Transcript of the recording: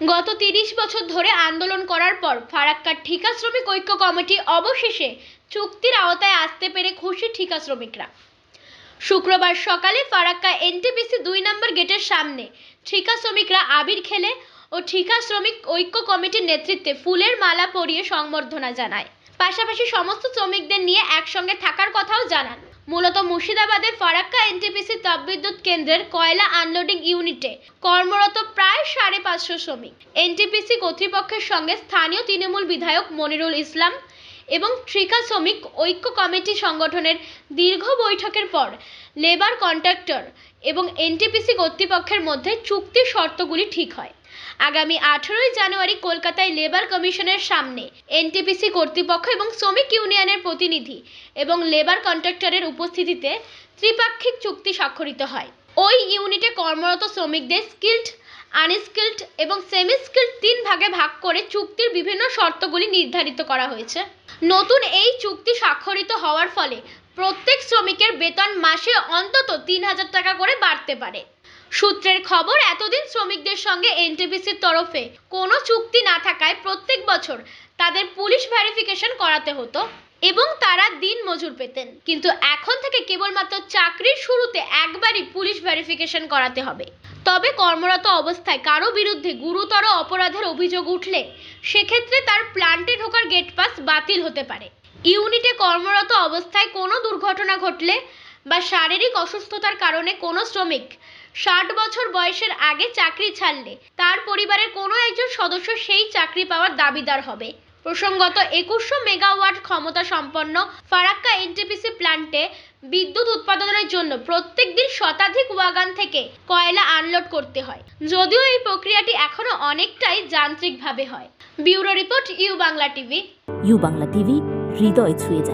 গত তিরিশ বছর ধরে আন্দোলন করার পর ফারাক্কার ঠিকা শ্রমিক ঐক্য কমিটি অবশেষে চুক্তির আওতায় আসতে পেরে খুশি ঠিকা শ্রমিকরা শুক্রবার সকালে ফারাক্কা এনটিপিসি দুই নম্বর গেটের সামনে ঠিকা শ্রমিকরা আবির খেলে ও ঠিকা শ্রমিক ঐক্য কমিটির নেতৃত্বে ফুলের মালা পরিয়ে সংবর্ধনা জানায়। পাশাপাশি সমস্ত শ্রমিকদের নিয়ে একসঙ্গে থাকার কথাও জানান। মূলত মুর্শিদাবাদের ফারাক্কা এনটিপিসি তাপবিদ্যুৎ কেন্দ্রের কয়লা আনলোডিং ইউনিটে কর্মরত প্রায় সাড়ে পাঁচশো শ্রমিক। এনটিপিসি কর্তৃপক্ষের সঙ্গে স্থানীয় তৃণমূল বিধায়ক মনিরুল ইসলাম এবং ঠিকা শ্রমিক ঐক্য কমিটি সংগঠনের দীর্ঘ বৈঠকের পর লেবার কন্ট্রাক্টর এবং এনটিপিসি কর্তৃপক্ষের মধ্যে চুক্তির শর্তগুলি ঠিক হয়। আগামী আঠেরোই জানুয়ারি কলকাতায় লেবার কমিশনের সামনে এনটিপিসি কর্তৃপক্ষ এবং শ্রমিক ইউনিয়নের প্রতিনিধি এবং লেবার কন্ট্রাক্টরের উপস্থিতিতে ত্রিপাক্ষিক চুক্তি স্বাক্ষরিত হয়। ওই ইউনিটে কর্মরত শ্রমিকদের স্কিল্ড, আনস্কিল্ড এবং সেমি স্কিল্ড তিন ভাগে ভাগ করে চুক্তির বিভিন্ন শর্তগুলি নির্ধারিত করা হয়েছে। নতুন এই চুক্তি স্বাক্ষরিত হওয়ার ফলে প্রত্যেক শ্রমিকের বেতন মাসে অন্তত তিন হাজার টাকা করে বাড়তে পারে। সূত্রের খবর, এতদিন শ্রমিকদের সঙ্গে এনটিপিসির তরফে কোনো চুক্তি না থাকায় প্রত্যেক বছর তাদের পুলিশ ভেরিফিকেশন করাতে হতো এবং তারা দিন মজুর পেতেন। কিন্তু এখন থেকে কেবলমাত্র চাকরির শুরুতে একবারই পুলিশ ভেরিফিকেশন করাতে হবে। তবে কর্মরত অবস্থায় কারও বিরুদ্ধে গুরুতর অপরাধের অভিযোগ উঠলে সেক্ষেত্রে তার প্ল্যান্টে ঢোকার গেট পাস বাতিল হতে পারে। ইউনিটে কর্মরত অবস্থায় কোনো দুর্ঘটনা ঘটলে বা শারীরিক অসুস্থতার কারণে কোনো শ্রমিক ষাট বছর বয়সের আগে চাকরি ছাড়লে তার পরিবারের কোনো একজন সদস্য সেই চাকরি পাওয়ার দাবিদার হবে। প্রসঙ্গত, একুশশো মেগাওয়াট ক্ষমতা সম্পন্ন ফারাক্কা এনটিপিসি প্ল্যান্টে বিদ্যুৎ উৎপাদনের জন্য প্রত্যেক দিন শতাধিক ওয়াগান থেকে কয়লা আনলোড করতে হয়। যদিও এই প্রক্রিয়াটি এখনও অনেকটাই যান্ত্রিকভাবে হয়। Bureau report U Bangla TV. U Bangla TV, হৃদয় ছুঁয়ে যায়।